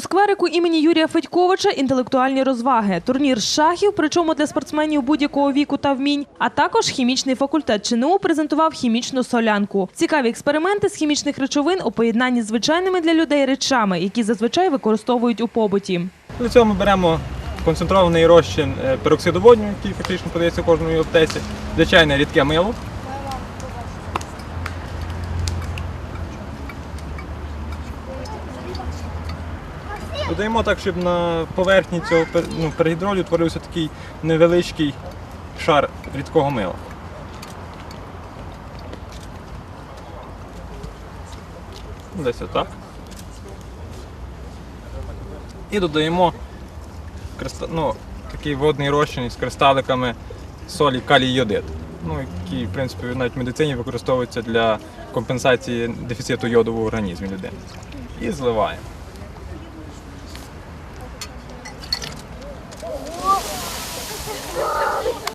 У скверику імені Юрія Федьковича інтелектуальні розваги, турнір з шахів, причому для спортсменів будь-якого віку та вмінь, а також хімічний факультет ЧНУ презентував хімічну солянку. Цікаві експерименти з хімічних речовин у поєднанні з звичайними для людей речами, які зазвичай використовують у побуті. Для цього ми беремо концентрований розчин е, пероксиду водню, який фактично подається в кожній аптеці, звичайне рідке мило. Додаємо так, щоб на поверхні цього ну, перегідролю утворився такий невеличкий шар рідкого мила. Десь отак. І додаємо ну, такий водний розчин з кристаликами солі калій йодид. Ну, який, в принципі, навіть в медицині використовується для компенсації дефіциту йоду в організмі людини. І зливаємо.